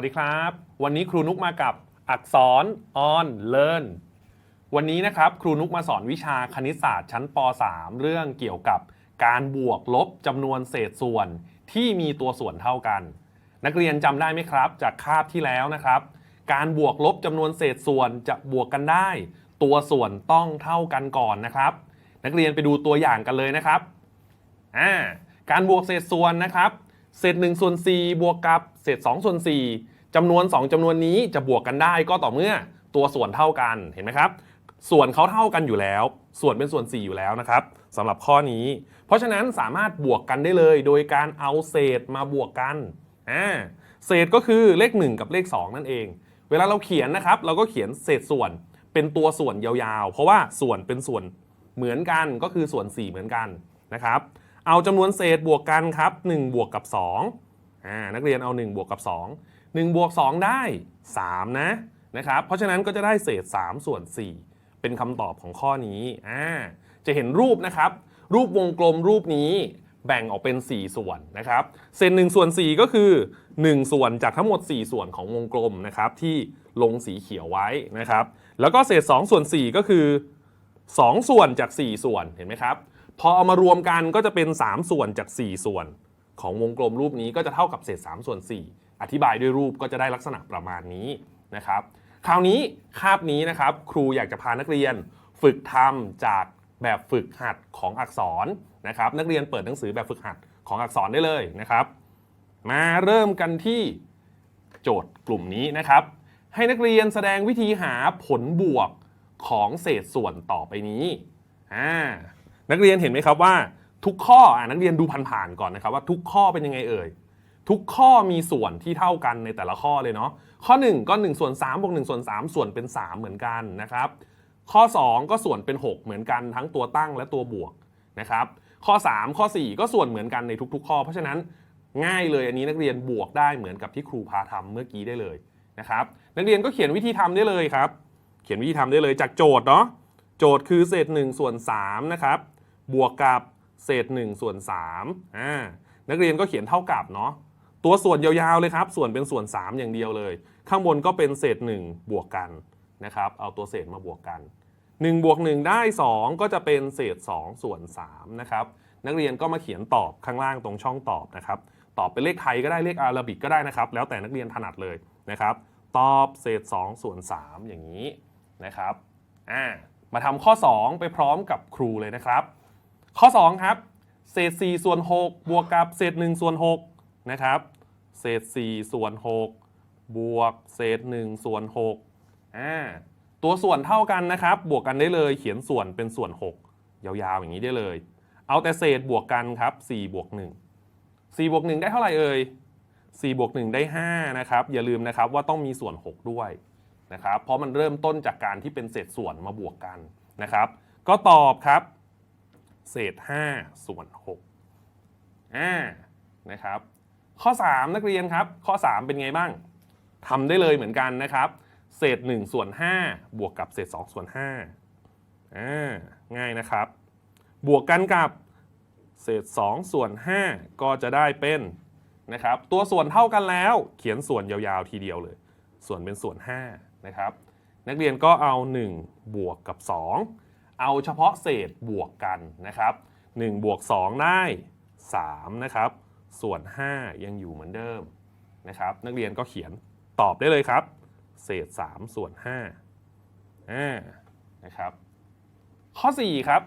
สวัสดีครับ วันนี้ครูนุกมากับอักษร on learn วันนี้นะครับครูนุกมาสอนวิชาคณิตศาสตร์ชั้นป .3 เรื่องเกี่ยวกับการบวกลบจำนวนเศษส่วนที่มีตัวส่วนเท่ากัน นักเรียนจำได้ไหมครับ จากคาบที่แล้วนะครับ การบวกลบจำนวนเศษส่วนจะบวกกันได้ ตัวส่วนต้องเท่ากันก่อนนะครับ นักเรียนไปดูตัวอย่างกันเลยนะครับอ่าการบวกเศษส่วนนะครับ เศษ1ส่วน4บวกกับเศษ2ส่วน4จำนวน 2จำนวนนี้จะบวกกันได้ก็ต่อเมื่อตัวส่วนเท่ากันเห็นไหมครับ ส่วนเขาเท่ากันอยู่แล้ว ส่วนเป็นส่วน 4 อยู่แล้วนะครับสำหรับข้อนี้ เพราะฉะนั้นสามารถบวกกันได้เลย โดยการเอาเศษมาบวกกันอ่าเศษก็คือเลข 1 กับเลข 2 นั่นเอง เวลาเราเขียนนะครับ เราก็เขียนเศษส่วนเป็นตัวส่วนยาวๆ เพราะว่าส่วนเป็นส่วนเหมือนกันก็คือส่วน 4 เหมือนกันนะครับ เอาจำนวนเศษบวกกันครับ 1 บวกกับ2อ่านักเรียนเอา 1 บวกกับ 2 1 บวก 2 ได้ 3 นะนะครับ เพราะฉะนั้นก็จะได้เศษ 3 ส่วน 4 เป็นคำตอบของข้อนี้อ่าจะเห็นรูปนะครับ รูปวงกลมรูปนี้แบ่งออกเป็น 4 ส่วนนะครับ เศษ1ส่วน 4 ก็คือ 1 ส่วนจากทั้งหมด 4 ส่วนของวงกลมนะครับที่ลงสีเขียวไว้นะครับ แล้วก็เศษ 2 ส่วน 4 ก็คือ 2 ส่วนจาก 4 ส่วนเห็นไหมครับ พอเอามารวมกันก็จะเป็น 3 ส่วนจาก 4 ส่วน ของวงกลมรูปนี้ก็จะเท่ากับเศษ 3 ส่วน 4 อธิบายด้วยรูปก็จะได้ลักษณะประมาณนี้นะครับ คราวนี้คาบนี้นะครับครูอยากจะพานักเรียนฝึกทำจากแบบฝึกหัดของอักษรนะครับนักเรียนเปิดหนังสือแบบฝึกหัดของอักษรได้เลยนะครับ มาเริ่มกันที่โจทย์กลุ่มนี้นะครับ ให้นักเรียนแสดงวิธีหาผลบวกของเศษส่วนต่อไปนี้อ่า นักเรียนเห็นไหมครับว่า ทุกข้ออ่านักเรียนดูผ่านๆก่อนนะครับว่าทุกข้อเป็นยังไงเอ่ยทุกข้อมีส่วนที่เท่ากันในแต่ละข้อเลยเนาะข้อ 1 ก็1ส่วน3บวก1ส่วน3 ส่วนเป็น 3 เหมือนกันนะครับ ข้อ 2 ก็ส่วนเป็น 6 เหมือนกันทั้งตัวตั้งและตัวบวกนะครับ ข้อ 3 ข้อ 4 ก็ส่วนเหมือนกันในทุก ๆ ข้อ เพราะฉะนั้นง่ายเลยอันนี้นักเรียนบวกได้เหมือนกับที่ครูพาทำเมื่อกี้ได้เลยนะครับ นักเรียนก็เขียนวิธีทำได้เลยครับ เขียนวิธีทำได้เลยจากโจทย์เนาะโจทย์คือเศษ1ส่วน3นะครับ บวกกับเศษ1ส่วน3อ่านักเรียนก็เขียนเท่ากับเนาะตัวส่วนยาวๆเลยครับ ส่วนเป็นส่วน 3 อย่างเดียวเลย ข้างบนก็เป็นเศษ 1 บวกกันนะครับ เอาตัวเศษมาบวกกัน1บวก1ได้ 2 ก็จะเป็นเศษ 2 ส่วน3นะครับนักเรียนก็มาเขียนตอบข้างล่างตรงช่องตอบนะครับ ตอบเป็นเลขไทยก็ได้เลขอาราบิกก็ได้นะครับ แล้วแต่นักเรียนถนัดเลยนะครับ ตอบเศษ 2 ส่วน 3 อย่างนี้นะครับอ่ามาทำข้อ 2 ไปพร้อมกับครูเลยนะครับ ข้อ 2 ครับ เศษ 4 ส่วน 6 บวกกับเศษ 1 ส่วน 6 นะครับ เศษ 4 ส่วน 6 บวกเศษ 1 ส่วน6อ่าตัวส่วนเท่ากันนะครับ บวกกันได้เลย เขียนส่วนเป็นส่วน 6 ยาวๆ อย่างนี้ได้เลย เอาแต่เศษบวกกันครับ4บวก1 4บวก1ได้เท่าไหร่เอ่ย4บวก1ได้ 5 นะครับ อย่าลืมนะครับว่าต้องมีส่วน 6 ด้วยนะครับ เพราะมันเริ่มต้นจากการที่เป็นเศษส่วนมาบวกกันนะครับ ก็ตอบครับ เศษ 5 ส่วน6อ่านะครับ ข้อ 3 นักเรียนครับ ข้อ 3 เป็นไงบ้างทำได้เลยเหมือนกันนะครับ เศษ 1 ส่วน 5 บวกกับเศษ 2 ส่วน5อ่าง่ายนะครับ บวกกันกับเศษ 2 ส่วน 5 ก็จะได้เป็นนะครับ ตัวส่วนเท่ากันแล้ว เขียนส่วนยาวๆทีเดียวเลย ส่วนเป็นส่วน5นะครับ นักเรียนก็เอา 1 บวกกับ 2 เอาเฉพาะเศษบวกกันนะครับ1บวก2ได้3นะครับส่วน 5 ยังอยู่เหมือนเดิมนะครับนักเรียนก็เขียนตอบได้เลยครับ เศษ 3 ส่วน5อ่านะครับข้อ 4 ครับ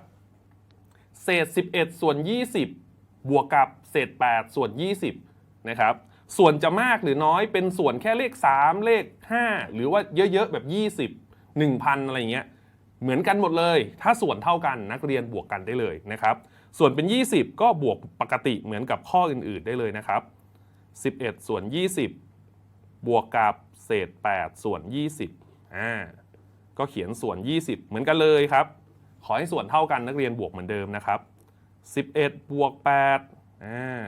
เศษ 11 ส่วน 20 บวกกับเศษ 8 ส่วน 20นะครับส่วนจะมากหรือน้อยเป็นส่วนแค่เลข 3 เลข 5 หรือว่าเยอะๆแบบ 20 1,000 อะไรอย่างเงี้ย เหมือนกันหมดเลย ถ้าส่วนเท่ากันนักเรียนบวกกันได้เลยนะครับ ส่วนเป็น 20 ก็บวกปกติเหมือนกับข้ออื่นๆได้เลยนะครับ 11 ส่วน 20 บวกกับเศษ 8 ส่วน 20อ่าก็เขียนส่วน 20 เหมือนกันเลยครับ ขอให้ส่วนเท่ากันนักเรียนบวกเหมือนเดิมนะครับ 11 บวก8อ่า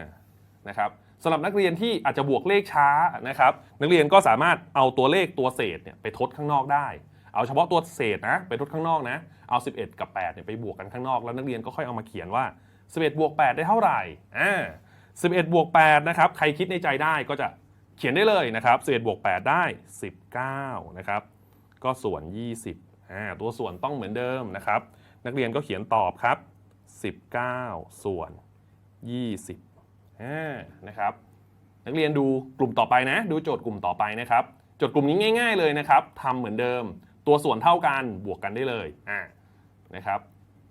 นะครับสำหรับนักเรียนที่อาจจะบวกเลขช้านะครับ นักเรียนก็สามารถเอาตัวเลขตัวเศษเนี่ยไปทดข้างนอกได้ เอาเฉพาะตัวเศษนะไปทดข้างนอกนะ เอา 11 กับ8เนี่ยไปบวกกันข้างนอก แล้วนักเรียนก็ค่อยเอามาเขียนว่า 11บวก8ได้เท่าไหร่อ่า11บวก8นะครับใครคิดในใจได้ก็จะเขียนได้เลยนะครับ11บวก8ได้ 19นะครับก็ส่วน 20อ่าตัวส่วนต้องเหมือนเดิมนะครับ นักเรียนก็เขียนตอบครับ 19 ส่วน 20อ่านะครับนักเรียนดูกลุ่มต่อไปนะ ดูโจทย์กลุ่มต่อไปนะครับ โจทย์กลุ่มนี้ง่าย ๆเลยนะครับทำเหมือนเดิม ตัวส่วนเท่ากันบวกกันได้เลยอ่านะครับ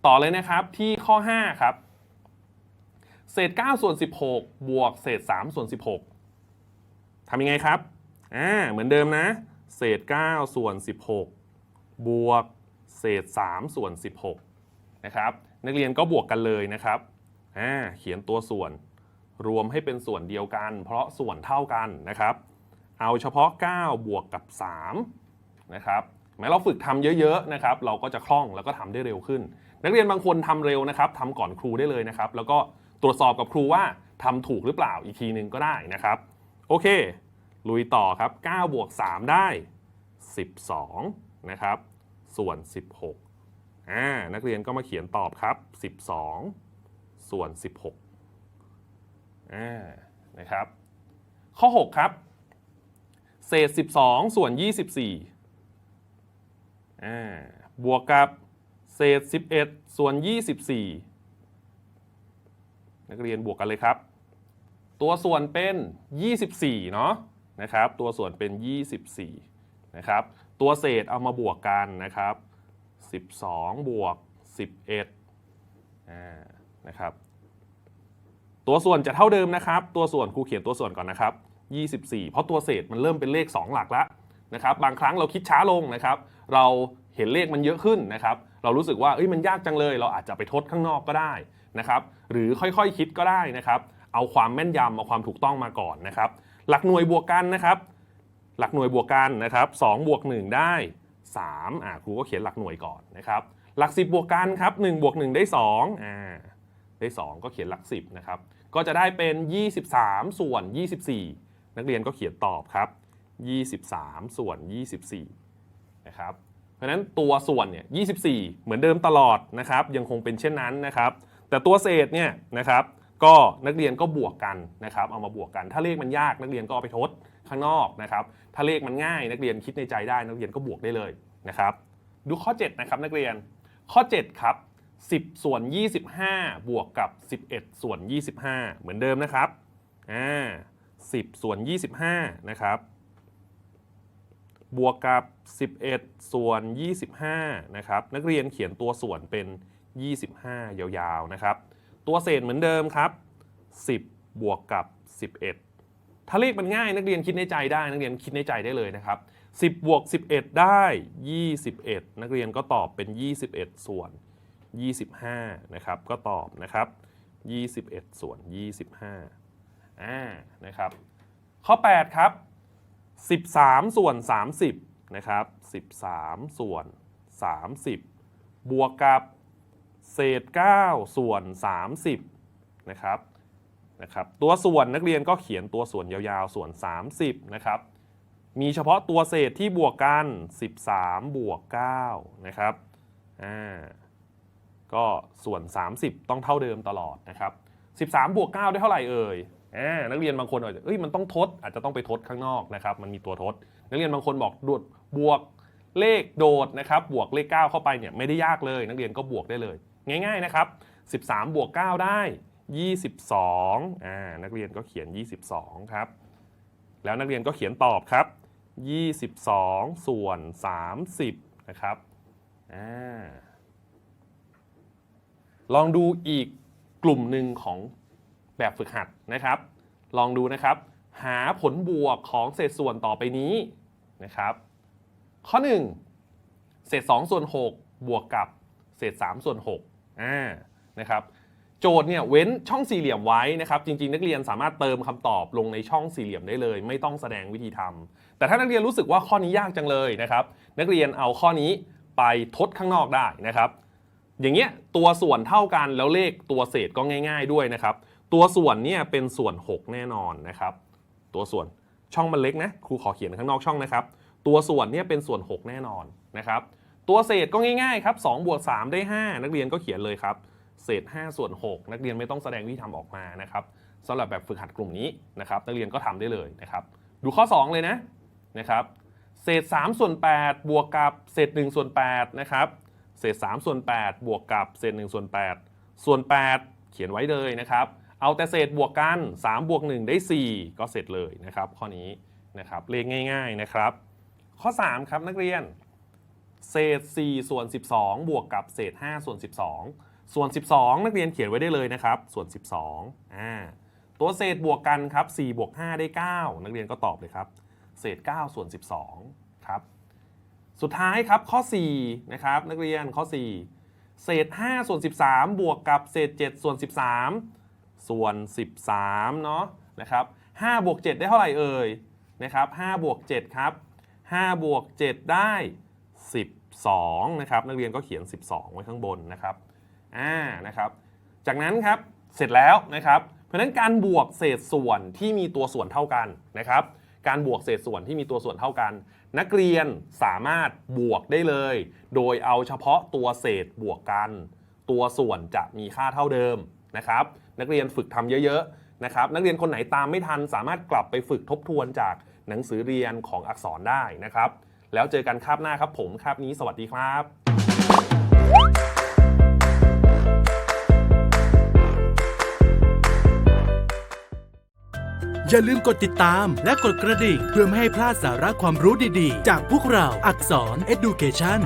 ต่อเลยนะครับที่ข้อ 5 ครับ เศษ 9 ส่วน 16 บวกเศษ 3 ส่วน 16ทำยังไงครับอ่าเหมือนเดิมนะ เศษ 9 ส่วน 16 บวกเศษ 3 ส่วน 16 นะครับ นักเรียนก็บวกกันเลยนะครับอ่าเขียนตัวส่วนรวมให้เป็นส่วนเดียวกัน เพราะส่วนเท่ากันนะครับ เอาเฉพาะ 9 บวกกับ 3 นะครับ แม้เราฝึกทำเยอะๆนะครับเราก็จะคล่องแล้วก็ทำได้เร็วขึ้น นักเรียนบางคนทำเร็วนะครับทำก่อนครูได้เลยนะครับ แล้วก็ตรวจสอบกับครูว่าทำถูกหรือเปล่าอีกทีหนึ่งก็ได้นะครับ โอเค ลุยต่อครับ9บวก3ได้ 12 นะครับ ส่วน 16อ่านักเรียนก็มาเขียนตอบครับ 12 ส่วน 16อ่านะครับ ข้อ 6 ครับ เศษ 12 ส่วน 24 บวกกับเศษ 11 ส่วน 24 นักเรียนบวกกันเลยครับ ตัวส่วนเป็น 24 เนาะนะครับ ตัวส่วนเป็น 24 นะครับ ตัวเศษเอามาบวกกันนะครับ 12 บวก 11นะครับ ตัวส่วนจะเท่าเดิมนะครับ ตัวส่วนครูเขียนตัวส่วนก่อนนะครับ 24 เพราะตัวเศษมันเริ่มเป็นเลข 2 หลักแล้ว นะครับบางครั้งเราคิดช้าลงนะครับ เราเห็นเลขมันเยอะขึ้นนะครับ เรารู้สึกว่าเอ้ยมันยากจังเลย เราอาจจะไปทดข้างนอกก็ได้นะครับ หรือค่อยๆคคิดก็ได้นะครับ เอาความแม่นยำเอาความถูกต้องมาก่อนนะครับ หลักหน่วยบวกกันนะครับ หลักหน่วยบวกกันนะครับ2บวก1ได้3อ่าครูก็เขียนหลักหน่วยก่อนนะครับ หลัก 10 บวกกันครับ1บวก1ได้2อ่าได้ 2 ก็เขียนหลัก 10นะครับ ก็จะได้เป็น 23 ส่วน 24 นักเรียนก็เขียนตอบครับ 23 ส่วน 24 นะครับ เพราะนั้นตัวส่วนเนี่ย 24 เหมือนเดิมตลอดนะครับ ยังคงเป็นเช่นนั้นนะครับ แต่ตัวเศษเนี่ยนะครับ ก็นักเรียนก็บวกกันนะครับ เอามาบวกกัน ถ้าเลขมันยากนักเรียนก็เอาไปทดข้างนอกนะครับ ถ้าเลขมันง่ายนักเรียนคิดในใจได้นักเรียนก็บวกได้เลยนะครับ ดูข้อ 7 นะครับนักเรียน ข้อ 7 ครับ 10 ส่วน 25 บวกกับ 11 ส่วน 25 เหมือนเดิมนะครับ อ่า 10 ส่วน 25 นะครับ บวกกับ 11 ส่วน 25 นะครับ นักเรียนเขียนตัวส่วนเป็น 25 ยาวๆ นะครับ ตัวเศษเหมือนเดิมครับ 10 บวกกับ 11 ถ้าเลขมันง่ายนักเรียนคิดในใจได้ นักเรียนคิดในใจได้เลยนะครับ 10 บวก 11 ได้ 21 นักเรียนก็ตอบเป็น 21 ส่วน 25 นะครับ ก็ตอบนะครับ 21 ส่วน 25 อ่า นะครับ ข้อ 8 ครับ 13 ส่วน 30 นะครับ 13 ส่วน 30 บวกกับเศษ 9 ส่วน 30 นะครับนะครับตัวส่วนนักเรียนก็เขียนตัวส่วนยาวๆ ส่วน 30 นะครับ มีเฉพาะตัวเศษที่บวกกัน 13 บวก 9 นะครับอ่าก็ส่วน 30 ต้องเท่าเดิมตลอดนะครับ 13 บวก 9 ได้เท่าไหร่เอ่ย นักเรียนบางคนอาจจะเอ้ยมันต้องทดอาจจะต้องไปทดข้างนอกนะครับมันมีตัวทด นักเรียนบางคนบอกดวดบวกเลขโดดนะครับบวกเลข 9 เข้าไปเนี่ยไม่ได้ยากเลย นักเรียนก็บวกได้เลย ง่าย ๆนะครับ 13 บวก 9 ได้ 22อ่านักเรียนก็เขียน 22 ครับ แล้วนักเรียนก็เขียนตอบครับ 22 ส่วน 30 นะครับอ่าลองดูอีกกลุ่มหนึ่งของ แบบฝึกหัดนะครับ ลองดูนะครับ หาผลบวกของเศษส่วนต่อไปนี้นะครับ ข้อ 1 เศษ2ส่วน6บวกกับเศษ3ส่วน6อ่านะครับโจทย์เนี่ยเว้นช่องสี่เหลี่ยมไว้นะครับ จริงๆ นักเรียนสามารถเติมคำตอบลงในช่องสี่เหลี่ยมได้เลย ไม่ต้องแสดงวิธีทำแต่ถ้านักเรียนรู้สึกว่าข้อนี้ยากจังเลยนะครับ นักเรียนเอาข้อนี้ไปทดข้างนอกได้นะครับ อย่างเงี้ยตัวส่วนเท่ากันแล้วเลขตัวเศษก็ง่าย ๆด้วยนะครับ ตัวส่วนเนี่ยเป็นส่วน 6 แน่นอนนะครับ ตัวส่วนช่องมันเล็กนะครูขอเขียนข้างนอกช่องนะครับ ตัวส่วนเนี่ยเป็นส่วน 6 แน่นอนนะครับ ตัวเศษก็ง่ายๆครับ2บวก3ได้ 5 นักเรียนก็เขียนเลยครับ เศษ 5 ส่วน 6 นักเรียนไม่ต้องแสดงวิธีทำออกมานะครับสำหรับแบบฝึกหัดกลุ่มนี้นะครับ นักเรียนก็ทำได้เลยนะครับ ดูข้อ 2 เลยนะนะครับเศษ3ส่วน8บวกกับเศษ1ส่วน8นะครับเศษ3ส่วน8บวกกับเศษ1ส่วน8ส่วน 8 เขียนไว้เลยนะครับ เอาแต่เศษบวกกัน 3 บวก 1 ได้ 4 ก็เสร็จเลยนะครับ ข้อนี้นะครับเลขง่าย ๆนะครับ ข้อ 3 ครับนักเรียน เศษ 4 ส่วน 12 บวกกับเศษ 5 ส่วน 12 ส่วน 12 นักเรียนเขียนไว้ได้เลยนะครับ ส่วน 12อ่าตัวเศษบวกกันครับ4บวก5ได้ 9 นักเรียนก็ตอบเลยครับ เศษ 9 ส่วน 12ครับสุดท้ายครับข้อ4นะครับนักเรียนข้อ 4 เศษ 5 ส่วน 13 บวกกับเศษ 7 ส่วน 13 ส่วน 13 เนาะนะครับ5บวก 7 ได้เท่าไหร่เอ่ยนะครับ5บวก 7 ครับ5บวก 7 ได้ 12 นะครับ นักเรียนก็เขียน 12 ไว้ข้างบนนะครับอ่านะครับ จากนั้นครับเสร็จแล้วนะครับ เพราะฉะนั้นการบวกเศษส่วนที่มีตัวส่วนเท่ากันนะครับ การบวกเศษส่วนที่มีตัวส่วนเท่ากัน นักเรียนสามารถบวกได้เลย โดยเอาเฉพาะตัวเศษบวกกัน ตัวส่วนจะมีค่าเท่าเดิม นะครับ นักเรียนฝึกทำเยอะๆนะครับ นักเรียนคนไหนตามไม่ทัน สามารถกลับไปฝึกทบทวนจากหนังสือเรียนของอักษรได้นะครับ แล้วเจอกันคาบหน้าครับผมคาบนี้สวัสดีครับอย่าลืมกดติดตามและกดกระดิ่ง เพื่อไม่ให้พลาดสาระความรู้ดีๆ จากพวกเราอักษร Education